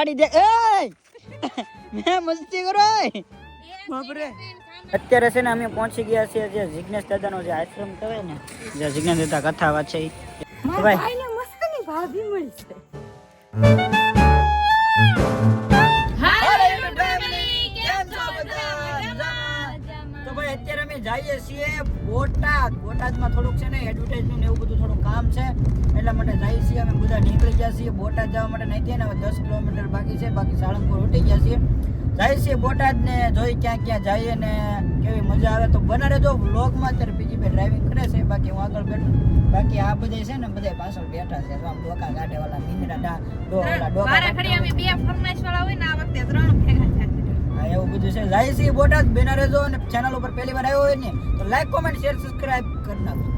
ગાડી દે. એ મેં મસ્તી કરો બાપરે. અત્યારે છે ને અમે પહોંચી ગયા છીએ જે જિજ્ઞેશ દાદાનો જે આશ્રમ કહેવાય ને જે જિજ્ઞેશ દાદા કથા વાંચે ભાઈ. ભાભી મળશે તો જઈએ છીએ બોટાદ. બોટાદમાં થોડુંક છે ને એડવર્ટાઇઝમેન્ટ એવું બધું થોડું કામ છે. એટલા માટે જઈએ છીએ અમે બધા નીકળી ગયા છીએ. બોટાદ જવા માટે નહીં થયા ને હવે દસ કિલોમીટર બાકી છે. બાકી સાળંગપુર ઉઠી ગયા છીએ. જઈએ છીએ બોટાદ ને જોઈ ક્યાં ક્યાં જઈએ ને કેવી મજા આવે. તો બના રહેજો વ્લોગમાં અત્યારે બીજી બે ડ્રાઇવિંગ કરે છે. બાકી હું આગળ બેઠું. બાકી આ બધા છે ને બધા પાછળ બેઠા છે. આમ ડોકા ગાડે વાળા નીંદડા ડોકા ડોકા ખડી અમે બે ફરમાઈશ વાળા હોય ને આ વખતે ત્રણ ભેગા એવું બધું છે. જાય સી બોટાદ બેના રહેજો અને ચેનલ ઉપર પહેલી વાર આવ્યો હોય ને તો લાઈક કોમેન્ટ શેર સબસ્ક્રાઇબ કરી નાખજો.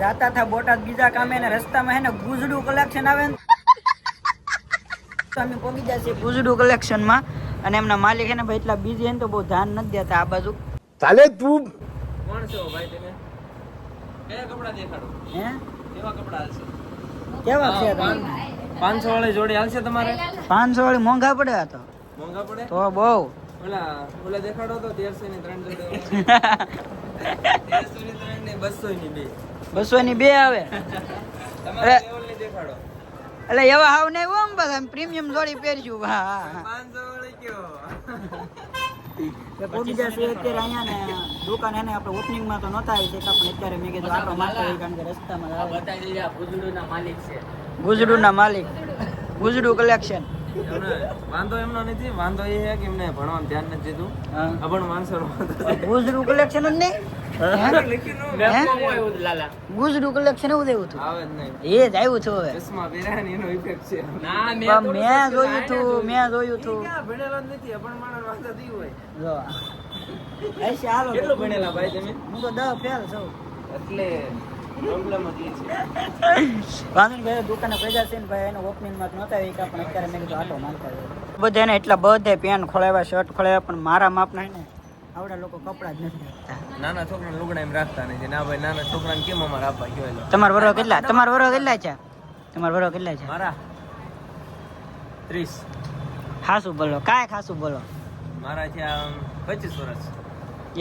જાતા થા બોટાદ બીજા કામે ને રસ્તામાં હે ને ગુજડું કલેક્શન આવે ને. તો અમે પહોંચી જાય છે ગુજડું કલેક્શનમાં અને એમના માલિક હે ને ભાઈ એટલા બીજી હે ને તો બહુ ધ્યાન નથી દેતા આ બાજુ. ચાલે તું. કોણ છો ભાઈ તમે? કયા કપડા દેખાડો? હે? કેવા કપડા હાલશે? કેવા છે પાંચસો વાળી જોડી હાલશે તમારે? પાંચસો વાળી મોંઘા પડે આ તો. મોંઘા પડે? તો બહુ. ઓલા ઓલા દેખાડો તો તેરસો ની ત્રણ જોડી તેરસો ની ત્રણ ને બસો ની બે. બસો ની બે આવે. તમારે દેખાડો. એટલે એવા હાવ નહીં હોય બધા પ્રીમિયમ જોડી પહેરશું હા હા પાંચસો વાળી કયો પહોંચી જશે અત્યારે અહીંયા ને દુકાન એને આપણે ઓપનિંગમાં તો નહોતા આવી શક્યા પણ અત્યારે મેં કીધું આટો મારતો હોય કારણ કે રસ્તામાં આવે. ગુજડું ના માલિક ગુજડું કલેક્શન વાંધો એમનો નથી વાંધો એ છે કે એમને ભણવાનું ધ્યાન નથી દીધું. અભણ માણસો ગુજડું કલેક્શન જ નહીં. ગુજડું કલેક્શન એવું દેવું હતું. આવે જ નહીં. એ જ આવ્યું છું હવે. મેં જોયું હતું મેં જોયું હતું ક્યાં ભણેલો જ નથી અભણ માણસ વાંધો થયું હોય. જો. ऐसे હાલો કેટલું ભણેલા ભાઈ તમે? હું તો દસ ફેલ છું. એટલે પ્રોબ્લેમ જ એ છે. વાંધો નહીં ભાઈ દુકાને ભેગા ભાઈ એનો ઓપનિંગમાં તો નહોતા આવી પણ અત્યારે મેં કીધું આટો મારતા જાય બધા એને એટલા બધે પેન ખોલાવ્યા શર્ટ ખોલાવ્યા પણ મારા માપના ને આવડા લોકો કપડા જ નથી રાખતા. નાના છોકરાને લુગડા એમ રાખતા નથી ના ભાઈ નાના છોકરાને કેમ અમારે આપવા કહેવાય તમારા વરો કેટલા તમારા વરો કેટલા છે? તમારા વરો કેટલા છે? મારા? ત્રીસ. ખાસું બોલો. કાંઈ ખાસું બોલો? મારા છે આમ પચીસ વર્ષ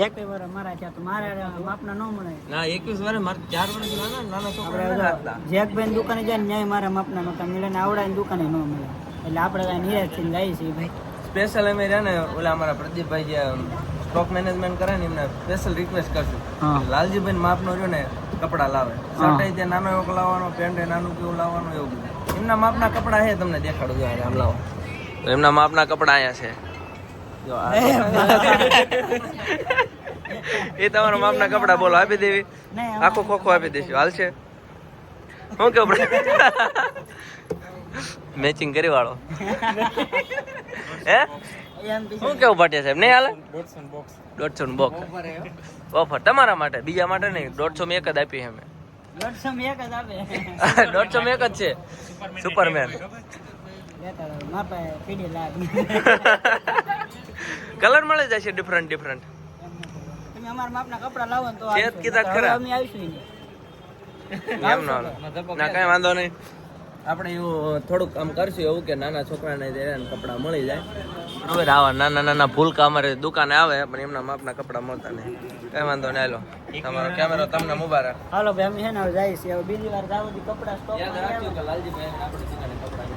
એક વરો મારા છે તો મારા માપના ન મળે. ના એકવીસ વર્ષ મારે ચાર વર્ષ નાના નાના છોકરા જેકભાઈ દુકાને જાય ને ન્યાય મારા માપના નહોતા મળે ને આવડા દુકાને ન મળે. એટલે આપણે કાંઈ નિરાશ થઈને જઈએ છીએ ભાઈ. સ્પેશિયલ અમે રહ્યા ને ઓલા અમારા પ્રદીપભાઈ જે સ્ટોક મેનેજમેન્ટ કરે ને એમને સ્પેશિયલ રિક્વેસ્ટ કરશું. લાલજીભાઈ માપનો રહ્યો ને કપડા લાવે. શર્ટ ત્યાં નાનો એવો લાવવાનો પેન્ટ નાનું કેવું લાવવાનું એવું બધું. એમના માપના કપડા છે તમને દેખાડું જો આમ લાવો. તો એમના માપના કપડા અહીંયા છે. એ તમારા માપના કપડા બોલો આપી દેવી. આખો ખોખો આપી દઈશું હાલ છે શું કેવું મેચિંગ કરી વાળો. હે? શું કેવું ભાટિયા સાહેબ? નહીં હાલે? દોઢસો નું બોક્સ ઓફર તમારા માટે? બીજા માટે નહીં. દોઢસો માં એક જ આપી અમે. દોઢસો માં એક જ આપે દોઢસો માં એક જ છે સુપરમેન કલર મળી જશે ડિફરન્ટ ડિફરન્ટ તમે અમારા માપના કપડા લાવો તો છે કીધા ખરા. અમે આવીશું એમ ના ના કઈ વાંધો નહીં. આપણે એવું થોડુંક આમ કરશું એવું કે નાના છોકરાને કપડા મળી જાય. હવે આવા નાના નાના ભૂલકા અમારે દુકાને આવે પણ એમના માપના કપડા મળતા નહીં. કઈ વાંધો નહીં હાલો. તમારો કેમેરો તમને મુબારક. હાલો ભાઈ અમે છે ને જાય છે હવે બીજી વાર જાવ દી કપડા સ્ટોક યાદ રાખજો કે લાલજીભાઈ આપણી દુકાને કપડા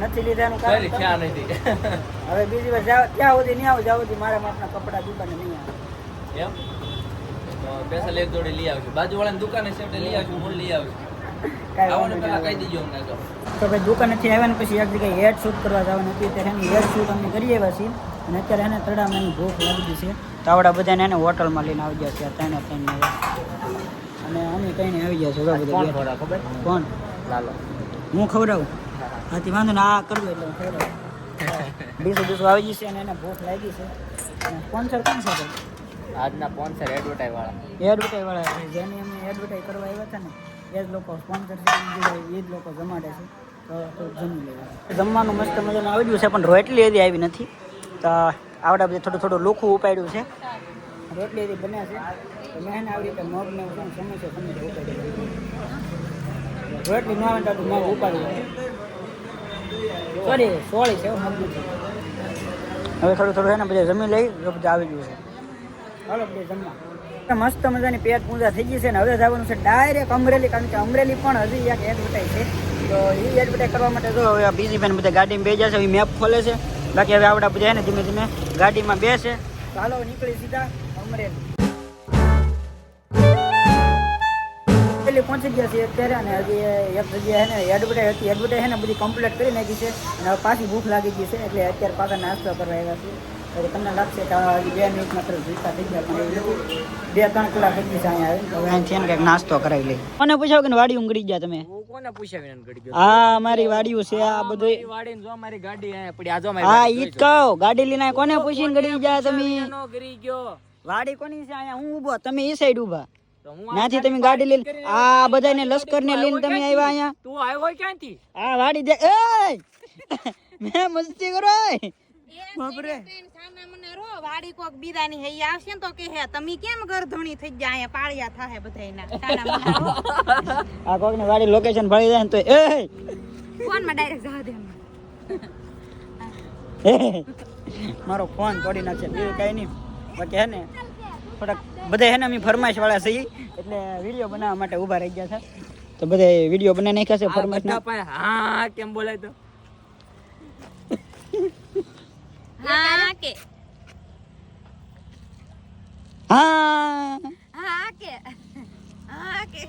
નથી લીધાનું કારણ ખ્યાલ નથી. હવે બીજી વાર જાવ ત્યાં સુધી નહીં આવું જાવ સુધી મારા માપના કપડા દુકાને નહીં આવે. એમ? સ્પેશિયલ એક જોડી લઈ આવજો. બાજુવાળાની દુકાને છે એટલે લઈ આવજો મૂળ લઈ આવશું તો. ભાઈ દુકાનેથી આવ્યા ને પછી એક જગ્યાએ હેડ શૂટ કરવા જવાનું. હતું ત્યારે એની હેડ શૂટ અમે કરી આવ્યા છીએ. અને અત્યારે એને તડામાં એની ભૂખ લાગી છે. તો આવડા બધાને એને હોટલમાં લઈને આવી ગયા છે ત્રણે ત્રણ અને અમે કઈને આવી ગયા છે બધા કોણ? લાલો. હું ખવડાવું? હાથી વાંધો ને આ કરવું એટલે હું ખવડાવું. બીજું બીજું આવી જશે અને એને ભૂખ લાગી છે. સ્પોન્સર કોણ છે આજના સ્પોન્સર એડવર્ટાઈઝ વાળા. એડવર્ટાઈઝ વાળા જેની અમે એડવર્ટાઈઝ કરવા આવ્યા હતા ને એ જ લોકો સ્પોન્સર એ જ લોકો જમાડે છે, તો જમી લેવા જમવાનું મસ્ત મજાનું આવી ગયું છે, પણ રોટલી એવી આવી નથી. તો આવડા બધે થોડું થોડું લોખું ઉપાડ્યું છે. રોટલી એવી બને છે. તો મેં આવી રીતે મગ ને સમયસર સમયસર ઉપાડી. રોટલી ન આવે તો મગ ઉપાડ્યું સોરી, સોળી છે હવે થોડું થોડું છે ને, બધા જમી લઈ બધા આવી ગયું છે. હાલો બધે જમવા. મસ્ત મજાની પેટ પૂજા થઈ ગઈ છે ને હવે જવાનું છે ડાયરેક્ટ અમરેલી, કારણ કે અમરેલી પણ હજી એક એડવર્ટાઈઝ છે. તો એ એડવર્ટાઈઝ કરવા માટે જો હવે બીજી બેન બધા ગાડીમાં બે જશે મેપ ખોલે છે. બાકી હવે આવડા બધા ને ધીમે ધીમે ગાડીમાં બેસે. હાલો નીકળી સીધા અમરેલી. અમરેલી પહોંચી ગયા છીએ અત્યારે અને હજી એક જગ્યાએ છે ને એડવર્ટાઈઝ હતી. એડવર્ટાઈઝ છે ને બધી કમ્પ્લીટ કરી નાખી છે. અને હવે પાછી ભૂખ લાગી ગઈ છે, એટલે અત્યારે પાછા નાસ્તો કરવા આવ્યા છીએ. તમને લાગશે કે બે મિનિટ માત્ર જીતા થઈ ગયા પણ બે ત્રણ કલાક થઈ જાય આવે. હવે અહીંથી એને કંઈક નાસ્તો કરાવી લઈ કોને પૂછાવ કે વાડી ઉંગડી ગયા તમે? હું કોને પૂછ્યા વિના ગડી આ મારી વાડીયું છે આ બધું વાડીને જો મારી ગાડી અહીંયા પડી આ જો હા ઈ કહો ગાડી લઈને કોને પૂછીને ગડી ગયા તમે? ગરી ગયો? વાડી કોની છે અહીંયા? હું ઊભો તમે એ સાઈડ ઊભા. તો તમે ગાડી લઈને આ બધાને લશ્કર ને લઈને તમે આવ્યા અહીંયા? તું આવ્યો ક્યાંથી? આ વાડી દે એ મેં મસ્તી કરો એ. બાપરે વાડી કોક બીજાની હૈ આવશે ને તો કે હે તમે કેમ ગરધણી થઈ ગયા અહીંયા? પાળિયા થાહે બધાયના. સાના મના હો. આ કોક ને વાડી લોકેશન ભળી જાય ને તો એ ફોનમાં ડાયરેક્ટ જવા દે મારો ફોન તોડી નાખશે બીજું કઈ નહીં. બાકી હે ને થોડાક બધા હે ને અમે ફરમાઈશ વાળા છીએ એટલે વીડિયો બનાવવા માટે ઊભા રહી ગયા છે. તો બધા વીડિયો બનાવી નાખ્યા છે ફરમાઈશ હા કેમ બોલાય તો? હા કે હા. હા કે હા કે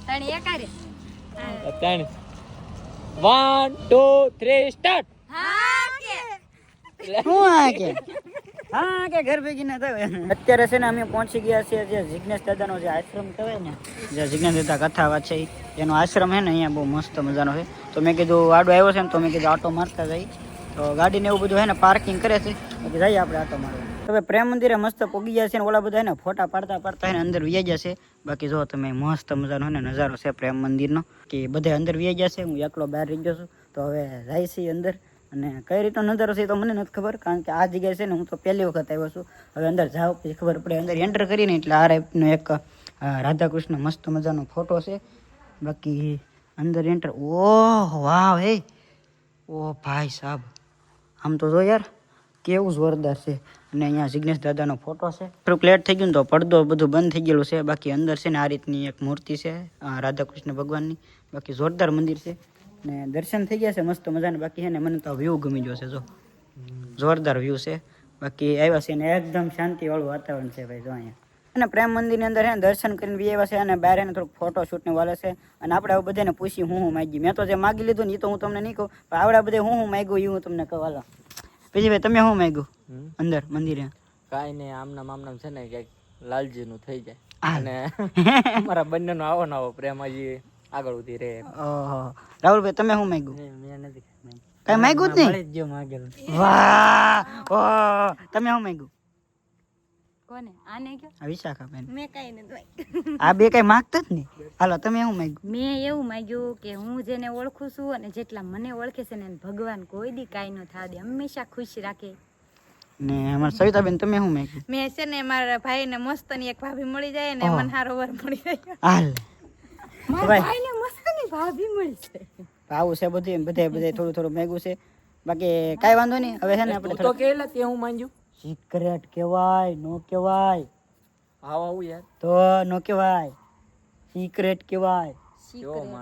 તણી એકારે સ્ટાર્ટ હા કે શું આ કે હા કે ઘર ભેગી ના થાય. અત્યારે છે ને અમે પહોંચી ગયા છીએ જે જિજ્ઞેશ દાદાનો જે આશ્રમ કહેવાય ને જે જિજ્ઞેશ દાદા કથા વાત છે એનો આશ્રમ છે ને અહીંયા બહુ મસ્ત મજાનો છે. તો મેં કીધું આડો આવ્યો છે ને તો મેં કીધું આટો મારતા જઈ તો ગાડીને એવું બધું હે ને પાર્કિંગ કરે છે. જઈએ આપણે આટો મારવા. હવે પ્રેમ મંદિરે મસ્ત પોગી ગયા છે ને ઓલા બધા ને, ફોટા પાડતા પાડતા એને અંદર વ્યાઈ જશે બાકી જો તમે મસ્ત મજાનો ને નજારો છે પ્રેમ મંદિરનો. કે બધે અંદર વ્યાઈ છે, હું એકલો બહાર રહી ગયો છું. તો હવે જાય છે અંદર. અને કઈ રીતનો નજારો છે તો મને નથી ખબર, કારણ કે આ જગ્યાએ છે ને હું તો પહેલી વખત આવ્યો છું. હવે અંદર જાવ પછી ખબર પડે. અંદર એન્ટર કરીને એટલે આ ટાઈપનો એક રાધાકૃષ્ણ મસ્ત મજાનો ફોટો છે. બાકી અંદર એન્ટર ઓહ વાહ હે. ઓ ભાઈ સાહેબ આમ તો જો યાર કેવું જોરદાર છે. અને અહીંયા જિગ્નેશ દાદાનો ફોટો છે. થોડુંક લેટ થઈ ગયું તો પડદો બધું બંધ થઈ ગયેલું છે. બાકી અંદર છે ને આ રીતની એક મૂર્તિ છે રાધાકૃષ્ણ ભગવાનની. બાકી જોરદાર મંદિર છે. ને દર્શન થઈ ગયા છે મસ્ત મજાને. બાકી છે ને મને તો વ્યૂ ગમી ગયો છે જો. જોરદાર વ્યૂ છે. બાકી આવ્યા છે ને એકદમ શાંતિવાળું વાતાવરણ છે ભાઈ જો અહીંયા. અને પ્રેમ મંદિરની અંદર એને દર્શન કરીને બી આવ્યા છે અને બહાર એને થોડુંક ફોટો શૂટ ને વાલે છે. અને આપણે આવું બધાને પૂછી હું હું માગી? મેં તો જે માગી લીધું ને એ તો હું તમને નહીં કહું. પણ આવડા બધે હું હું માગ્યું એ હું તમને કહું. હાલો. પછી ભાઈ તમે શું માગ્યું? અંદર મંદિરે. કાઈ નહીં આમનામ આમનામ છે ને ક્યાંક લાલજી નું થઈ જાય. અને અમારા બંને નો આવો નવો પ્રેમ હજી આગળ ઉધી રહે. ઓહો. રાહુલભાઈ તમે શું માગ્યું? મેં નથી કઈ માગ્યું જ નહીં? વાહ! ઓહ. તમે શું માગ્યું? કોને? આને કયો? આ વિશાખાબેન. મેં કઈ માગ્યું. આ બે કઈ માગતા જ નહીં. હાલો તમે શું માગ્યું? મેં એવું માંગ્યું કે હું જેને ઓળખું છું અને જેટલા મને ઓળખે છે ને ભગવાન કોઈ દી કાંઈ ન થવા દે. હંમેશા ખુશ રાખે. ને અમારા સવિતાબેન તમે શું માગ્યું? મેં છે ને મારા ભાઈને મસ્તની એક ભાભી મળી જાય ને. મને હારો વર મળી જાય. હાલ. મારા મસ્તની ભાભી મળી છે. આવું છે બધું બધે બધે થોડું થોડું મેગું છે. બાકી કાંઈ વાંધો નહીં. હવે છે ને આપણે તો કેલા તે હું માંગ્યું? સિક્રેટ કહેવાય નો કહેવાય આવો આવું યાર. તો નો કહેવાય સિક્રેટ કહેવાય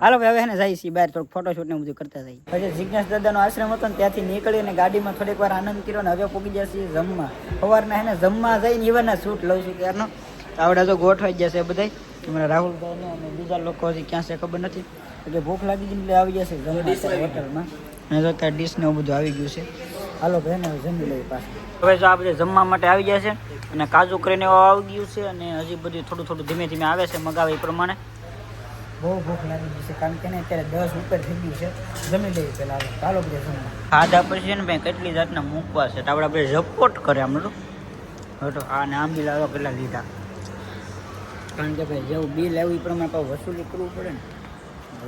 હાલો ભાઈ હવે હે ને જાય છે બહાર થોડુંક ફોટોશૂટ ને બધું કરતા જાય. પછી જિજ્ઞાસ દાદાનો આશ્રમ હતો ને ત્યાંથી નીકળીને ગાડીમાં થોડીક વાર આનંદ કર્યો ને હવે પૂગી જશે જમવા. સવારના હેને જમવા જઈને ઈવનના શૂટ લઉં છું ત્યારનો. આવડા આવડે તો ગોઠવાઈ જશે બધા અમારા રાહુલભાઈ અને બીજા લોકો હજી ક્યાં છે ખબર નથી. એટલે ભૂખ લાગી ગઈ એટલે આવી જશે હોટલમાં. અને તો ત્યાં ડીશ ને એવું બધું આવી ગયું છે. હાલો બેન હવે જમી લઈએ પાછું. હવે જો આ બધા જમવા માટે આવી ગયા છે અને કાજુ કરીને આવી ગયું છે અને હજી બધું થોડું થોડું ધીમે ધીમે આવે છે મગાવે એ પ્રમાણે. બહુ ભૂખ લાગી ગઈ છે કારણ કે ને અત્યારે દસ ઉપર થઈ ગયું છે. જમી લઈએ પેલા હવે ચાલો બધે જમવા. ખાધા પછી છે ને ભાઈ કેટલી જાતના મૂકવા છે તો આપણે આપણે ઝપોટ કરે આમ તો હટો આ ને આમ બિલ આવા કેટલા લીધા. કારણ કે ભાઈ જેવું બિલ આવ્યું એ પ્રમાણે વસૂલી કરવું પડે ને.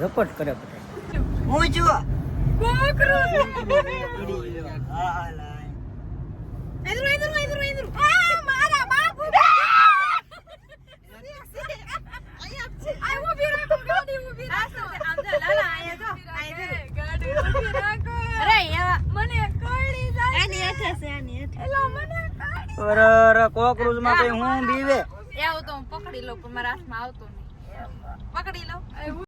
ઝપટ કરે બધા હું છું. કોકરોચમાં કઈ હું બીવે? એવું પકડી લઉં, પણ મારા હાથમાં આવતો નહીં. પકડી લઉં.